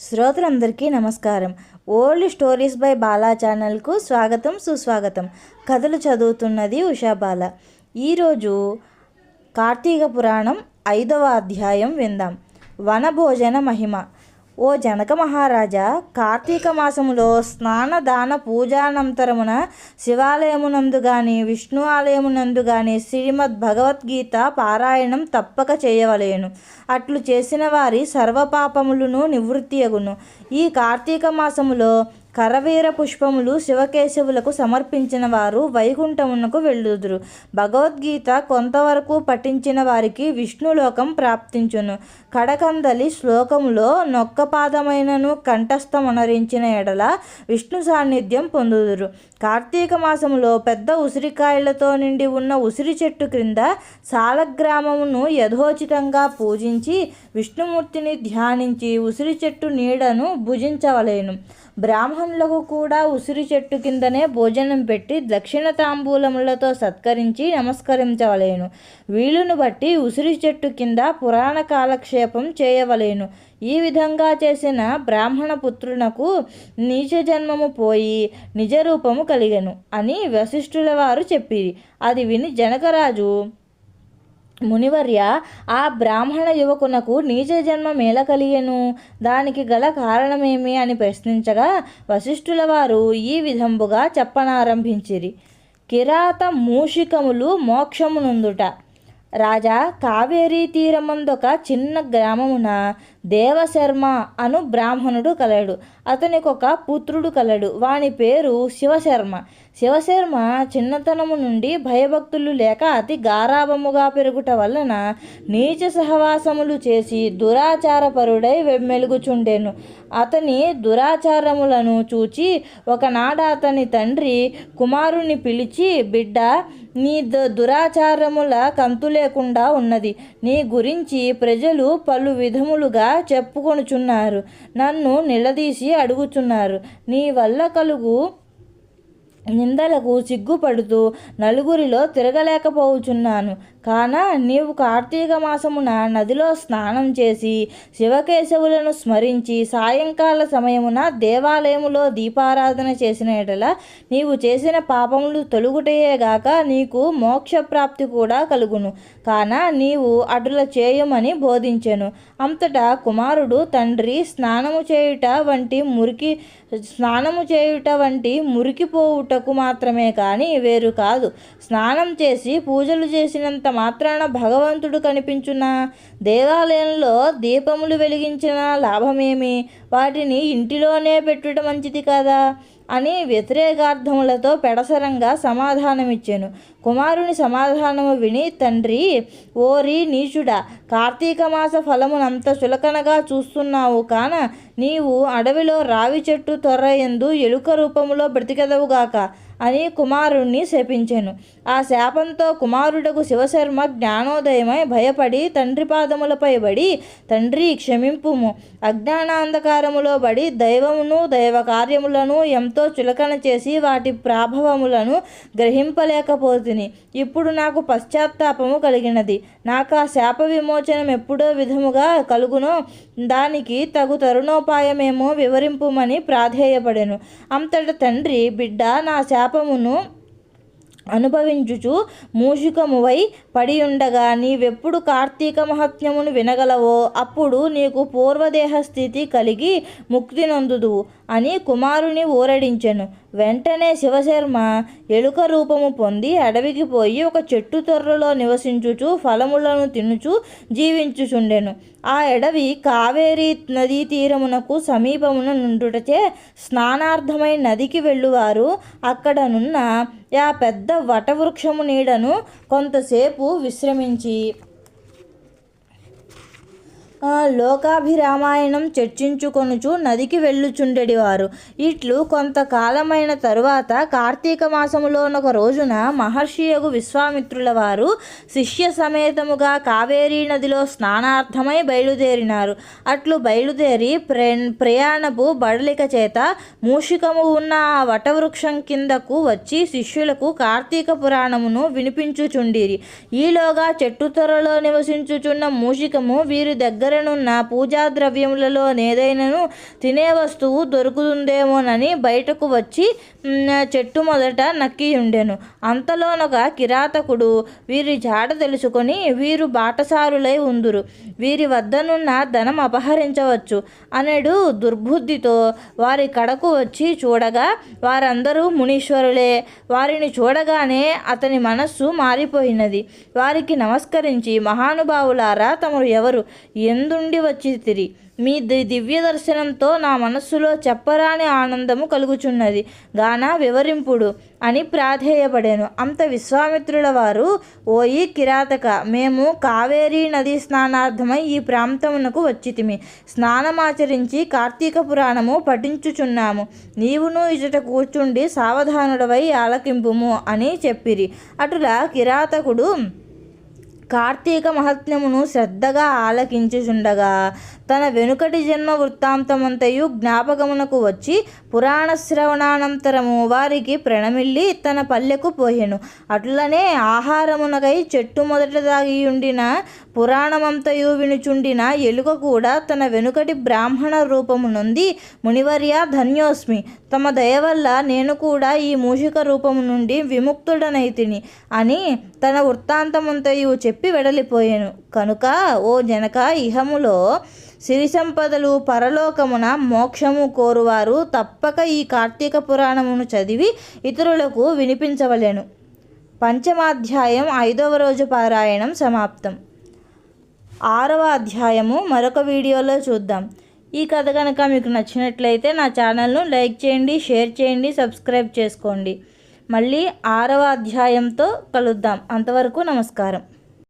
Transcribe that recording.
శ్రోతలందరికీ నమస్కారం. Old stories by Bala ఛానల్కు స్వాగతం సుస్వాగతం. కథలు చదువుతున్నది ఉషాబాల ఈరోజు కార్తీక పురాణం ఐదవ అధ్యాయం విందాం. వనభోజన మహిమ. ఓ జనక మహారాజా కార్తీక మాసములో స్నాన దాన పూజానంతరమున శివాలయమునందు గాని విష్ణు ఆలయమునందు గాని శ్రీమద్ భగవద్గీత పారాయణం తప్పక చేయవలేను. అట్లు చేసిన వారి సర్వపాపములను నివృత్తియగును ఈ కార్తీక మాసములో కరవీర పుష్పములు శివకేశవులకు సమర్పించిన వారు వైకుంఠమునకు వెళ్ళుదురు. భగవద్గీత కొంతవరకు పఠించిన వారికి విష్ణులోకం ప్రాప్తించును. కడకందలి శ్లోకములో నొక్కపాదమైనను కంఠస్థమునరించిన ఎడల విష్ణు సాన్నిధ్యం పొందుదురు. కార్తీక మాసములో పెద్ద ఉసిరికాయలతో నిండి ఉన్న ఉసిరి చెట్టు క్రింద సాలగ్రామమును యథోచితంగా పూజించి విష్ణుమూర్తిని ధ్యానించి ఉసిరి చెట్టు నీడను భుజించవలేను. బ్రాహ్మణులకు కూడా ఉసిరి చెట్టు కిందనే భోజనం పెట్టి దక్షిణ తాంబూలములతో సత్కరించి నమస్కరించవలేను. వీలును బట్టి ఉసిరి చెట్టు కింద పురాణ కాలక్షేపం చేయవలేను. ఈ విధంగా చేసిన బ్రాహ్మణ పుత్రునకు నీచ జన్మము పోయి నిజరూపము కలిగెను అని వశిష్ఠుల వారు చెప్పిరి. అది విని జనకరాజు మునివర్య ఆ బ్రాహ్మణ యువకునకు నీచ జన్మ మేల కలిగెను. దానికి గల కారణమేమి? అని ప్రశ్నించగా వశిష్ఠుల వారు ఈ విధంబుగా చెప్పనారంభించిరి. కిరాత మూషికములు మోక్షమునుందుట. రాజా కావేరీ తీరమందొక చిన్న గ్రామమున దేవశర్మ అను బ్రాహ్మణుడు కలడు. అతనికి ఒక పుత్రుడు కలడు. వాని పేరు శివశర్మ. శివశర్మ చిన్నతనము నుండి భయభక్తులు లేక అతి గారాభముగా పెరుగుట వలన నీచ సహవాసములు చేసి దురాచారపరుడై మెలుగుచుండెను అతని దురాచారములను చూచి ఒకనాడు అతని తండ్రి కుమారుని పిలిచి బిడ్డ నీ ద దురాచారముల కంతు లేకుండా ఉన్నది. నీ గురించి ప్రజలు పలు విధములుగా చెప్పుకొనుచున్నారు. నన్ను నిలదీసి అడుగుచున్నారు. నీ వల్ల కలుగు నిందలకు సిగ్గుపడుతూ నలుగురిలో తిరగలేకపోవచున్నాను కాన నీవు కార్తీక మాసమున నదిలో స్నానం చేసి శివకేశవులను స్మరించి సాయంకాల సమయమున దేవాలయములో దీపారాధన చేసిన ఎడల నీవు చేసిన పాపములు తొలుగుటయేగాక నీకు మోక్షప్రాప్తి కూడా కలుగును. కాన నీవు అటుల చేయమని బోధించెను. అంతటా కుమారుడు తండ్రి స్నానము చేయుట వంటి మురికి స్నానము చేయుట వంటి మురికిపోవుట మురికిపోవుటకు మాత్రమే కానీ వేరు కాదు. స్నానం చేసి పూజలు చేసినంత మాత్రాన భగవంతుడు కనిపించునా దేవాలయంలో దీపములు వెలిగించిన లాభమేమి? వాటిని ఇంటిలోనే పెట్టుట మంచిది కదా. అని వ్యతిరేకార్థములతో పెడసరంగా సమాధానమిచ్చాను. కుమారుని సమాధానము విని తండ్రి ఓరి నీచుడా కార్తీక మాస ఫలమునంత చులకనగా చూస్తున్నావు కాన నీవు అడవిలో రావి చెట్టు తొర్ర ఎందు ఎలుక రూపములో బ్రతికెదవుగాక. అని కుమారుణ్ణి శపించెను. ఆ శాపంతో కుమారుడకు శివశర్మ జ్ఞానోదయమై భయపడి తండ్రి పాదములపై బడి తండ్రి క్షమింపుము. అజ్ఞానాంధకారములో బడి దైవమును దైవ కార్యములను ఎంతో చులకన చేసి వాటి ప్రాభవములను గ్రహింపలేకపోతుని. ఇప్పుడు నాకు పశ్చాత్తాపము కలిగినది. నాకు ఆ శాప విమోచనం ఎప్పుడో విధముగా కలుగునో దానికి తగు తరుణోపాయమేమో వివరింపుమని ప్రాధేయపడెను. అంతట తండ్రి బిడ్డ నా శాప శాపమును అనుభవించుచు మూషికమువై పడి ఉండగా నీవెప్పుడు కార్తీక మహత్యమును వినగలవో అప్పుడు నీకు పూర్వదేహ స్థితి కలిగి ముక్తి నొందుదువు. అని కుమారుని ఊరడించెను. వెంటనే శివశర్మ ఎలుక రూపము పొంది అడవికి పోయి ఒక చెట్టు తొర్రలో నివసించుచు ఫలములను తినుచు జీవించుచుండెను. ఆ అడవి కావేరీ నదీ తీరమునకు సమీపమున నుండుటచే స్నానార్థమై నదికి వెళ్ళువారు. అక్కడనున్న ఆ పెద్ద వటవృక్షము నీడను కొంతసేపు విశ్రమించి లోకాభిరామాయణం చర్చించుకొనుచు నదికి వెళ్ళుచుండెడివారు. ఇట్లు కొంతకాలమైన తరువాత కార్తీక మాసములోనొక రోజున మహర్షియగు విశ్వామిత్రుల వారు శిష్య సమేతముగా కావేరీ నదిలో స్నానార్థమై బయలుదేరినారు. అట్లు బయలుదేరి ప్ర ప్రయాణపు బడలిక చేత మూషికము ఉన్న ఆ వటవృక్షం కిందకు వచ్చి శిష్యులకు కార్తీక పురాణమును వినిపించుచుండిరి. ఈలోగా చెట్టు త్వరలో నివసించుచున్న మూషికము వీరి దగ్గర దగ్గరనున్న పూజా ద్రవ్యములలోనేదైనను తినే వస్తువు దొరుకుతుందేమోనని బయటకు వచ్చి చెట్టు మొదట నక్కి ఉండెను అంతలోనొక కిరాతకుడు వీరి జాడ తెలుసుకొని వీరు బాటసారులై ఉందురు. వీరి వద్దనున్న ధనం అపహరించవచ్చు అనేడు దుర్బుద్ధితో వారి కడకు వచ్చి చూడగా వారందరూ మునీశ్వరులే. వారిని చూడగానే అతని మనస్సు మారిపోయినది. వారికి నమస్కరించి మహానుభావులారా తమరు ఎవరు? ఎందుండి వచ్చి తిరి. మీ ది- దివ్య దర్శనంతో నా మనస్సులో చెప్పరాని ఆనందము కలుగుచున్నది. గాన వివరింపుడు అని ప్రాధేయపడాను. అంత విశ్వామిత్రుల వారు ఓయి కిరాతక మేము కావేరీ నదీ స్నానార్థమై ఈ ప్రాంతమునకు వచ్చితిమి. స్నానమాచరించి కార్తీక పురాణము పఠించుచున్నాము. నీవును ఇచట కూర్చుండి సావధానుడవై ఆలకింపుము అని చెప్పిరి. అటులా కిరాతకుడు కార్తీక మహాత్మ్యమును శ్రద్ధగా ఆలకించుచుండగా తన వెనుకటి జన్మ వృత్తాంతమంతయు జ్ఞాపకమునకు వచ్చి పురాణ శ్రవణానంతరము వారికి ప్రణమిల్లి తన పల్లెకు పోయెను. అట్లనే ఆహారమునకై చెట్టు మొదట దాగియుండిన పురాణమంతయు వినుచుండిన ఎలుక కూడా తన వెనుకటి బ్రాహ్మణ రూపము నుండి మునివర్య ధన్యోస్మి. తమ దయ వల్ల నేను కూడా ఈ మూషిక రూపము నుండి విముక్తుడనైతిని అని తన వృత్తాంతమంతయు చెప్పి వెడలిపోయాను. కనుక ఓ జనక ఇహములో సిరి సంపదలు పరలోకమున మోక్షము కోరువారు తప్పక ఈ కార్తీక పురాణమును చదివి ఇతరులకు వినిపించవలెను. పంచమాధ్యాయం ఐదవ రోజు పారాయణం సమాప్తం. ఆరవ అధ్యాయము మరొక వీడియోలో చూద్దాం. ఈ కథ కనుక మీకు నచ్చినట్లయితే నా ఛానల్ను లైక్ చేయండి షేర్ చేయండి సబ్స్క్రైబ్ చేసుకోండి. మళ్ళీ ఆరవ అధ్యాయంతో కలుద్దాం. అంతవరకు నమస్కారం.